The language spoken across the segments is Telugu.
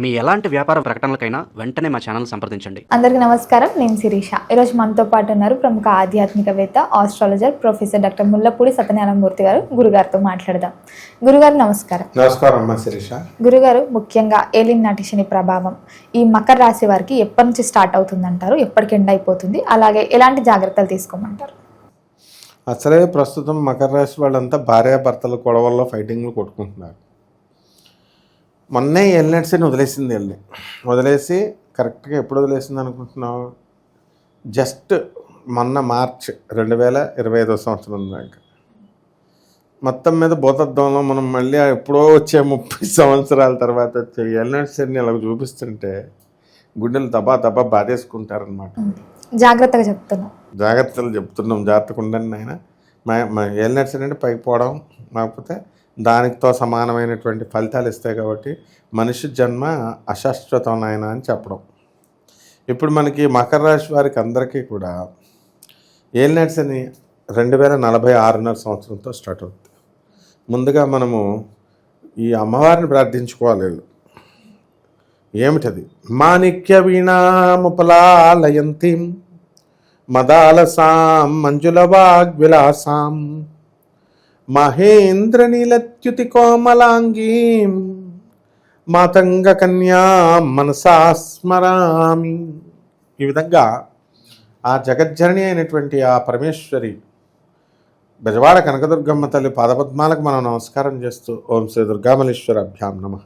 మీ ఎలాంటి వ్యాపార ప్రకటనలకైనా వెంటనే మా ఛానల్ సంప్రదించండి. అందరికీ నమస్కారం. నేను శిరీష. ఈరోజు మనతో పాటు ఉన్నారు ప్రముఖ ఆధ్యాత్మికవేత్త astrologer professor doctor Mullapudi Satyanarayanamurthy గారు. గురుగారితో మాట్లాడదాం. గురుగారు నమస్కారం. నమస్కారం అమ్మ శిరీష. గురుగారు ముఖ్యంగా ఏలిన్ నాటి శని ప్రభావం ఈ మకర రాశి వారికి ఎప్పటి నుంచి స్టార్ట్ అవుతుందంటారు? ఎప్పటికి ఎండ్ అయిపోతుంది? అలాగే ఎలాంటి జాగ్రత్తలు తీసుకోమంటారు? అసలే ప్రస్తుతం మకర రాశి వాళ్ళంతా భార్యాభర్తల గొడవల్లో ఫైటింగ్లు కొట్టుకుంటున్నారు. మొన్నే ఎల్నెట్స్ని వదిలేసింది వెళ్ళి వదిలేసి కరెక్ట్గా ఎప్పుడు వదిలేసింది అనుకుంటున్నావు? జస్ట్ మొన్న మార్చ్ రెండు వేల ఇరవై ఐదో సంవత్సరం దాకా మొత్తం మీద భూతత్వంలో మనం మళ్ళీ ఎప్పుడో వచ్చే ముప్పై సంవత్సరాల తర్వాత వచ్చే ఎల్నెట్స్ని ఇలా చూపిస్తుంటే గుండెలు దబా దబా బాధేసుకుంటారనమాట జాగ్రత్తగా చెప్తున్నాం జాగ్రత్తలు చెప్తున్నాం. జాగ్రత్తగా ఉండండి ఆయన మా ఏలినట్స్ అంటే పైకి పోవడం లేకపోతే దానితో సమానమైనటువంటి ఫలితాలు ఇస్తాయి కాబట్టి మనిషి జన్మ అశాశ్వతం నాయన అని చెప్పడం. ఇప్పుడు మనకి మకర రాశి వారికి అందరికీ కూడా ఏలినట్స్ అని రెండు వేల నలభై ఆరున్నర సంవత్సరంతో స్టార్ట్ అవుతుంది. ముందుగా మనము ఈ అమ్మవారిని ప్రార్థించుకోవాలి. ఏమిటది? మాణిక్య వీణాముపలాలయంతి మదాలసాం మంజుల వాగ్విలాసాం. మహేంద్ర నీలత్యుతి కోమలాంగీం మాతంగ కన్యా మనసా స్మరామి. ఈ విధంగా ఆ జగజ్జరణి అయినటువంటి ఆ పరమేశ్వరి బెజవాడ కనకదుర్గమ్మ తల్లి పాదపద్మాలకు మనం నమస్కారం చేస్తూ ఓం శ్రీ దుర్గామలేశ్వర అభ్యాం నమః.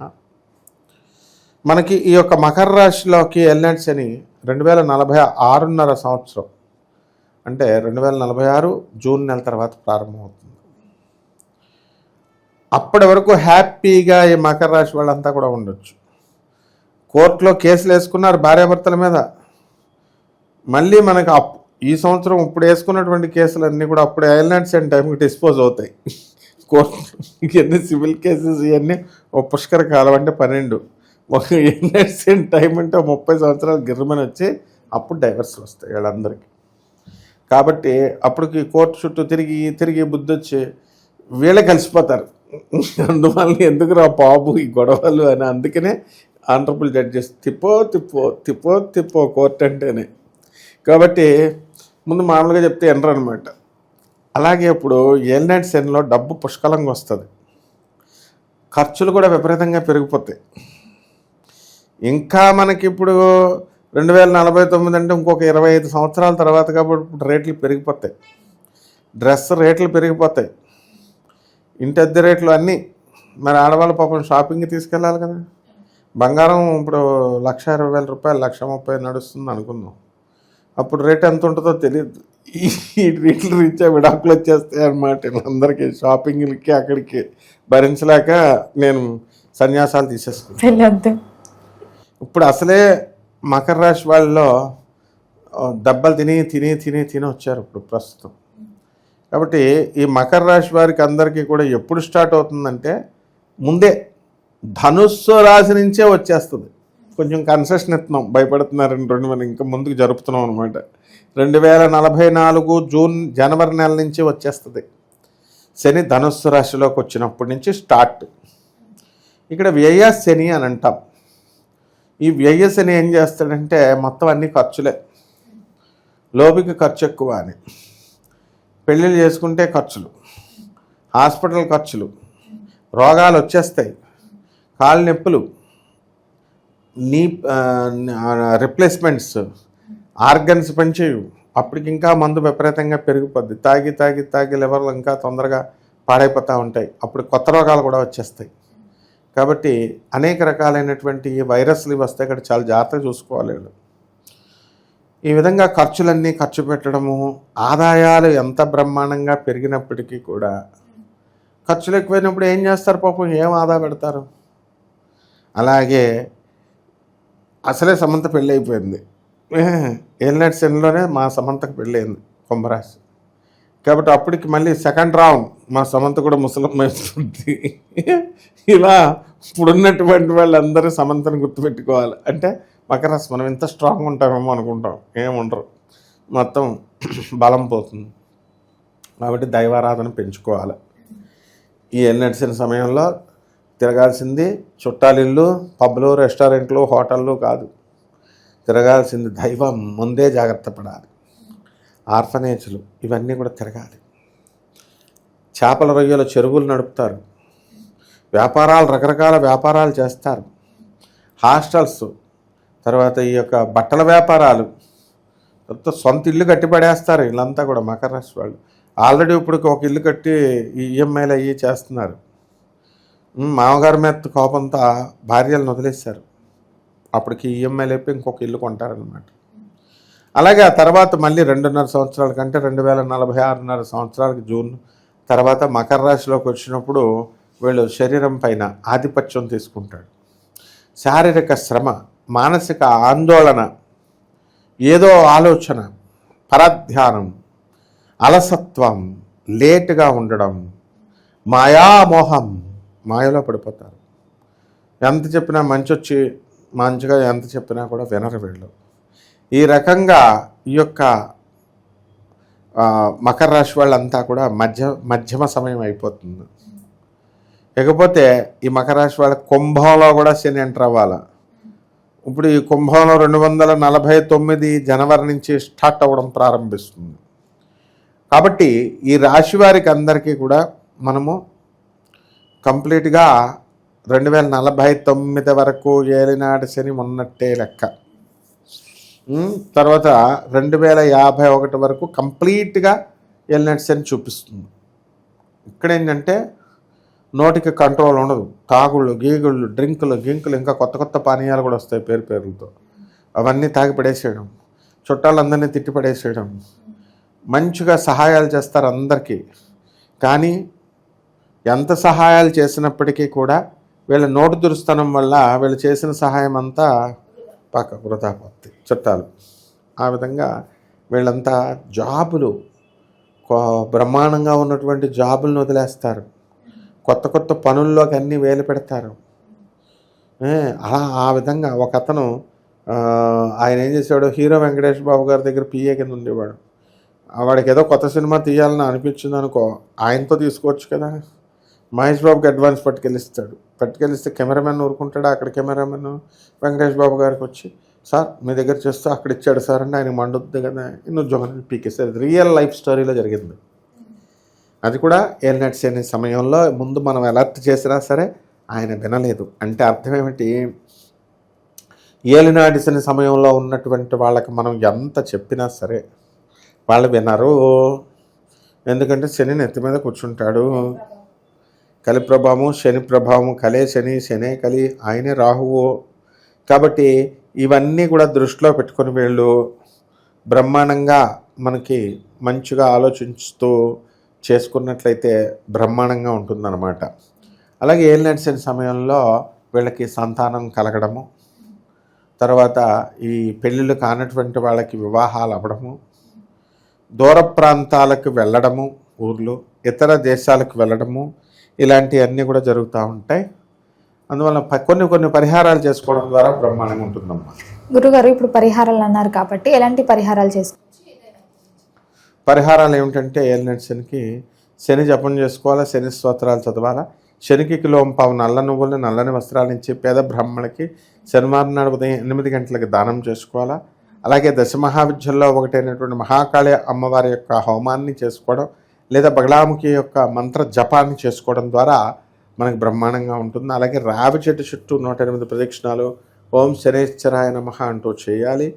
మనకి ఈ యొక్క మకర రాశిలోకి ఎల్నెట్స్ అని రెండు వేల నలభై ఆరున్నర సంవత్సరం అంటే రెండు వేల నలభై ఆరు జూన్ నెల తర్వాత ప్రారంభమవుతుంది. అప్పటి వరకు హ్యాపీగా ఈ మకర రాశి వాళ్ళంతా కూడా ఉండొచ్చు. కోర్టులో కేసులు వేసుకున్నారు భార్యాభర్తల మీద. మళ్ళీ మనకు అప్ ఈ సంవత్సరం ఇప్పుడు వేసుకున్నటువంటి కేసులన్నీ కూడా అప్పుడు ఐలాండ్స్ అండ్ టైంకి డిస్పోజ్ అవుతాయి. కోర్టు ఇవన్నీ సివిల్ కేసెస్ ఇవన్నీ ఒక పుష్కర కాలం అంటే పన్నెండు. ఒక ఐలాండ్స్ అండ్ టైం అంటే ముప్పై సంవత్సరాలు గిర్రమని వచ్చి అప్పుడు డైవర్స్ వస్తాయి వీళ్ళందరికీ. కాబట్టి అప్పటికి కోర్టు చుట్టూ తిరిగి తిరిగి బుద్ధి వచ్చి వీళ్ళే కలిసిపోతారు. అందువల్ల ఎందుకు రా బాబు ఈ గొడవలు అని అందుకనే ఆనరబుల్ జడ్జెస్ తిప్పో తిప్పో తిప్పో తిప్పో కోర్టు అంటేనే. కాబట్టి ముందు మామూలుగా చెప్తే ఎనరు అనమాట అలాగే ఇప్పుడు ఏల్నైట్ సెన్లో డబ్బు పుష్కలంగా వస్తుంది. ఖర్చులు కూడా విపరీతంగా పెరిగిపోతాయి. ఇంకా మనకి ఇప్పుడు రెండు వేల నలభై తొమ్మిది అంటే ఇంకొక ఇరవై ఐదు సంవత్సరాల తర్వాత కాబట్టి ఇప్పుడు రేట్లు పెరిగిపోతాయి. డ్రెస్ రేట్లు పెరిగిపోతాయి. ఇంటి అద్దె రేట్లు అన్నీ మరి ఆడవాళ్ళ పాపం షాపింగ్కి తీసుకెళ్ళాలి కదా. బంగారం ఇప్పుడు లక్ష ఇరవై వేల రూపాయలు లక్ష ముప్పై నడుస్తుంది అనుకుందాం. అప్పుడు రేట్ ఎంత ఉంటుందో తెలియదు. ఈ రేట్లు రీత్యా విడాకులు వచ్చేస్తాయి అన్నమాట వీళ్ళందరికీ షాపింగ్లకి అక్కడికి భరించలేక నేను సన్యాసాలు తీసేసుకున్నాను. ఇప్పుడు అసలే మకర రాశి వాళ్ళలో దెబ్బలు తిని తిని తిని తిని వచ్చారు ఇప్పుడు ప్రస్తుతం. కాబట్టి ఈ మకర రాశి వారికి అందరికీ కూడా ఎప్పుడు స్టార్ట్ అవుతుందంటే ముందే ధనుస్సు రాశి నుంచే వచ్చేస్తుంది. కొంచెం కన్సెషన్ ఇస్తున్నాం భయపడుతున్నారని రెండు మనం ఇంకా ముందుకు జరుపుతున్నాం అనమాట రెండు వేల నలభై నాలుగు జూన్ జనవరి నెల నుంచి వచ్చేస్తుంది. శని ధనుస్సు రాశిలోకి వచ్చినప్పటి నుంచి స్టార్ట్. ఇక్కడ వ్యయ శని అని అంటాం. ఈ వ్యయ శని ఏం చేస్తాడంటే మొత్తం అన్ని ఖర్చులే. లోబికి ఖర్చు ఎక్కువ అని. పెళ్ళిళ్ళు చేసుకుంటే ఖర్చులు హాస్పిటల్ ఖర్చులు రోగాలు వచ్చేస్తాయి కాలు నొప్పులు నీ రిప్లేస్మెంట్స్ ఆర్గన్స్ పనిచేయవు. అప్పటికి ఇంకా మందు విపరీతంగా పెరిగిపోద్ది. తాగి తాగి తాగి లివర్లు ఇంకా తొందరగా పాడైపోతూ ఉంటాయి. అప్పుడు కొత్త రోగాలు కూడా వచ్చేస్తాయి. కాబట్టి అనేక రకాలైనటువంటి వైరస్లు ఇవి వస్తాయి ఇక్కడ చాలా జాగ్రత్తగా చూసుకోవాలి వీళ్ళు. ఈ విధంగా ఖర్చులన్నీ ఖర్చు పెట్టడము ఆదాయాలు ఎంత బ్రహ్మాండంగా పెరిగినప్పటికీ కూడా ఖర్చులు ఎక్కువైనప్పుడు ఏం చేస్తారు పాపం? ఏం ఆదా పెడతారు? అలాగే అసలే సమంత పెళ్ళి అయిపోయింది ఏలినట్ సెన్లోనే మా సమంతకు పెళ్ళయింది కుంభరాశి. కాబట్టి అప్పటికి మళ్ళీ సెకండ్ రౌండ్ మా సమంత కూడా ముసలమ్మ అవుతుంది ఇలా ఇప్పుడున్నటువంటి వాళ్ళందరూ సమంతను గుర్తుపెట్టుకోవాలి. అంటే మకర రాశి మనం ఇంత స్ట్రాంగ్ ఉంటామేమో అనుకుంటాం. ఏముండరు. మొత్తం బలం పోతుంది. కాబట్టి దైవారాధన పెంచుకోవాలి. ఈ ఎన్నడిసిన సమయంలో తిరగాల్సింది చుట్టాలిల్లు పబ్లు రెస్టారెంట్లు హోటళ్ళు కాదు. తిరగాల్సింది దైవం ముందే జాగ్రత్త పడాలి. ఆర్ఫనేజ్లు ఇవన్నీ కూడా తిరగాలి. చేపల రొయ్యల చెరువులు నడుపుతారు. వ్యాపారాలు రకరకాల వ్యాపారాలు చేస్తారు. హాస్టల్స్ తర్వాత ఈ యొక్క బట్టల వ్యాపారాలు తర్వాత సొంత ఇల్లు కట్టి పడేస్తారు వీళ్ళంతా కూడా మకర రాశి వాళ్ళు. ఆల్రెడీ ఇప్పుడు ఒక ఇల్లు కట్టి ఈఎంఐలు అయ్యి చేస్తున్నారు. మామగారి మీద కోపంతో భార్యలను వదిలేశారు. అప్పటికి ఈఎంఐలు అయిపోయి ఇంకొక ఇల్లు కొంటారనమాట అలాగే ఆ తర్వాత మళ్ళీ రెండున్నర సంవత్సరాల కంటే రెండు వేల నలభై ఆరున్నర సంవత్సరాలకి జూన్ తర్వాత మకర రాశిలోకి వచ్చినప్పుడు వీళ్ళు శరీరం పైన ఆధిపత్యం తీసుకుంటాడు శారీరక శ్రమ మానసిక ఆందోళన ఏదో ఆలోచన పరధ్యానం అలసత్వం లేటుగా ఉండడం మాయామోహం మాయలో పడిపోతారు. ఎంత చెప్పినా మంచి వచ్చి మంచిగా ఎంత చెప్పినా కూడా వినరు వీళ్ళు. ఈ రకంగా ఈ యొక్క మకర రాశి వాళ్ళంతా కూడా మధ్య మధ్యమ సమయం అయిపోతుంది. ఇకపోతే ఈ మకర రాశి వాళ్ళ కుంభంలో కూడా శని ఎంటర్ అవ్వాలి? ఇప్పుడు ఈ కుంభంలో రెండు వందల నలభై తొమ్మిది జనవరి నుంచి స్టార్ట్ అవ్వడం ప్రారంభిస్తుంది. కాబట్టి ఈ రాశి వారికి అందరికీ కూడా మనము కంప్లీట్గా రెండు వేల నలభై తొమ్మిది వరకు ఏలినాటి శని ఉన్నట్టే లెక్క. తర్వాత రెండు వేల యాభై ఒకటి వరకు కంప్లీట్గా ఏలినాటి శని చూపిస్తుంది. ఇక్కడ ఏంటంటే నోటికి కంట్రోల్ ఉండదు. తాగుళ్ళు గీగుళ్ళు డ్రింకులు గింకులు ఇంకా కొత్త కొత్త పానీయాలు కూడా వస్తాయి పేరు పేర్లతో. అవన్నీ తాగి పడేసేయడం చుట్టాలందరినీ తిట్టి పడేసేయడం మంచిగా సహాయాలు చేస్తారు అందరికీ. కానీ ఎంత సహాయాలు చేసినప్పటికీ కూడా వీళ్ళ నోటు దురుస్తనం వల్ల వీళ్ళు చేసిన సహాయం అంతా పక్క వృధా చుట్టాలు. ఆ విధంగా వీళ్ళంతా జాబులు కో- బ్రహ్మాండంగా ఉన్నటువంటి జాబులను వదిలేస్తారు. కొత్త కొత్త పనుల్లోకి అన్నీ వేలు పెడతారు. అలా ఆ విధంగా ఒక అతను ఆయన ఏం చేశాడు హీరో వెంకటేష్ బాబు గారి దగ్గర పిఏ కింద ఉండేవాడు. వాడికి ఏదో కొత్త సినిమా తీయాలని అనిపించింది అనుకో ఆయనతో తీసుకోవచ్చు కదా. మహేష్ బాబుకి అడ్వాన్స్ పట్టుకెళ్ళిస్తాడు. పట్టుకెళ్ళిస్తే కెమెరామెన్ ఊరుకుంటాడు? అక్కడ కెమెరామెన్ వెంకటేష్ బాబు గారికి వచ్చి సార్ మీ దగ్గర చేస్తూ అక్కడ ఇచ్చాడు సార్ అంటే ఆయన మండుద్ది కదా. ఇన్ని ఉద్యోగం పీకేస్తారు రియల్ లైఫ్ స్టోరీలో జరిగింది. అది కూడా ఏలినట్స్ అనే సమయంలో ముందు మనం అలర్ట్ చేసినా సరే ఆయన వినలేదు. అంటే అర్థం ఏమిటి? ఏలినాటి సమయంలో ఉన్నటువంటి వాళ్ళకి మనం ఎంత చెప్పినా సరే వాళ్ళు వినరు. ఎందుకంటే శని నెత్తి మీద కూర్చుంటాడు. కలి ప్రభావం శని ప్రభావం కలే శని శనే కలి ఆయనే రాహువు. కాబట్టి ఇవన్నీ కూడా దృష్టిలో పెట్టుకుని వీళ్ళు. బ్రహ్మాండంగా మనకి మంచిగా ఆలోచిస్తూ చేసుకున్నట్లయితే బ్రహ్మాండంగా ఉంటుందన్నమాట. అలాగే ఏం నడిచిన సమయంలో వీళ్ళకి సంతానం కలగడము తర్వాత ఈ పెళ్ళిళ్ళు కానటువంటి వాళ్ళకి వివాహాలు అవ్వడము దూర ప్రాంతాలకు వెళ్ళడము ఊర్లు ఇతర దేశాలకు వెళ్ళడము ఇలాంటివన్నీ కూడా జరుగుతూ ఉంటాయి. అందువల్ల కొన్ని కొన్ని పరిహారాలు చేసుకోవడం ద్వారా బ్రహ్మాండంగా ఉంటుందమ్మా గురుగారు ఇప్పుడు పరిహారాలు అన్నారు కాబట్టి ఎలాంటి పరిహారాలు చేసుకోవచ్చు పరిహారాలు ఏమిటంటే ఏలినటి శనికి. శని జపం చేసుకోవాలా? శని స్తోత్రాలు చదవాలా? శనికి కిలోం పావు నల్ల నువ్వులు నల్లని వస్త్రాలు ఇచ్చి పేద బ్రాహ్మణులకి శనివారం నాడు ఉదయం ఎనిమిది గంటలకు దానం చేసుకోవాలా? అలాగే దశమహావిద్యల్లో ఒకటైనటువంటి మహాకాళి అమ్మవారి యొక్క హోమాన్ని చేసుకోవడం లేదా బగలాముఖి యొక్క మంత్ర జపాన్ని చేసుకోవడం ద్వారా మనకి బ్రహ్మాండంగా ఉంటుంది. అలాగే రావి చెట్టు చుట్టూ నూట ఎనిమిది ప్రదక్షిణాలు ఓం శనేశ్వరాయ నమః అంటూ చేయాలి.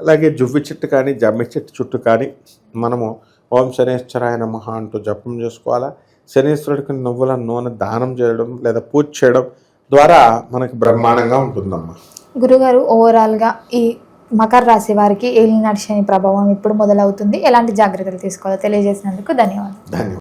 అలాగే జువ్వి చెట్టు కానీ జమ్మి చెట్టు చుట్టూ కానీ మనము ఓం శనేశ్వరాయ నమః అంటూ జపం చేసుకోవాలా? శనీశ్వరుడికి నువ్వుల నూనె దానం చేయడం లేదా పూజ చేయడం ద్వారా మనకి బ్రహ్మాండంగా ఉంటుందమ్మా. గురుగారు ఓవరాల్గా ఈ మకర రాశి వారికి ఏలినాటి శని ప్రభావం ఇప్పుడు మొదలవుతుంది. ఎలాంటి జాగ్రత్తలు తీసుకోవాలో తెలియజేసినందుకు ధన్యవాదాలు. ధన్యవాదాలు.